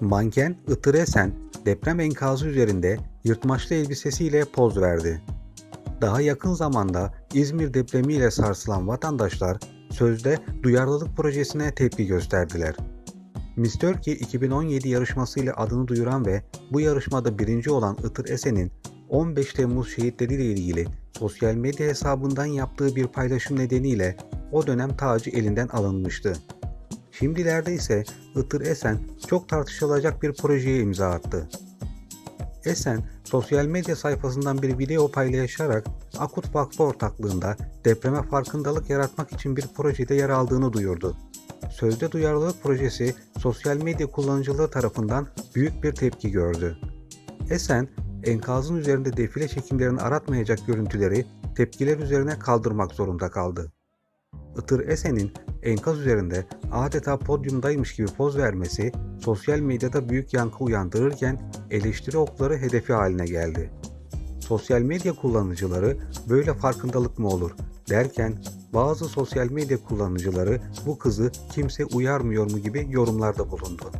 Manken Itır Esen deprem enkazı üzerinde yırtmaçlı elbisesiyle poz verdi. Daha yakın zamanda İzmir depremiyle sarsılan vatandaşlar sözde duyarlılık projesine tepki gösterdiler. Miss Turkey 2017 yarışmasıyla adını duyuran ve bu yarışmada birinci olan Itır Esen'in 15 Temmuz şehitleriyle ilgili sosyal medya hesabından yaptığı bir paylaşım nedeniyle o dönem tacı elinden alınmıştı. Şimdilerde ise Itır Esen çok tartışılacak bir projeye imza attı. Esen, sosyal medya sayfasından bir video paylaşarak Akut Vakfı ortaklığında depreme farkındalık yaratmak için bir projede yer aldığını duyurdu. Sözde duyarlılık projesi sosyal medya kullanıcıları tarafından büyük bir tepki gördü. Esen, enkazın üzerinde defile çekimlerini aratmayacak görüntüleri tepkiler üzerine kaldırmak zorunda kaldı. Itır Esen'in enkaz üzerinde adeta podyumdaymış gibi poz vermesi sosyal medyada büyük yankı uyandırırken eleştiri okları hedefi haline geldi. Sosyal medya kullanıcıları böyle farkındalık mı olur derken bazı sosyal medya kullanıcıları bu kızı kimse uyarmıyor mu gibi yorumlarda bulundu.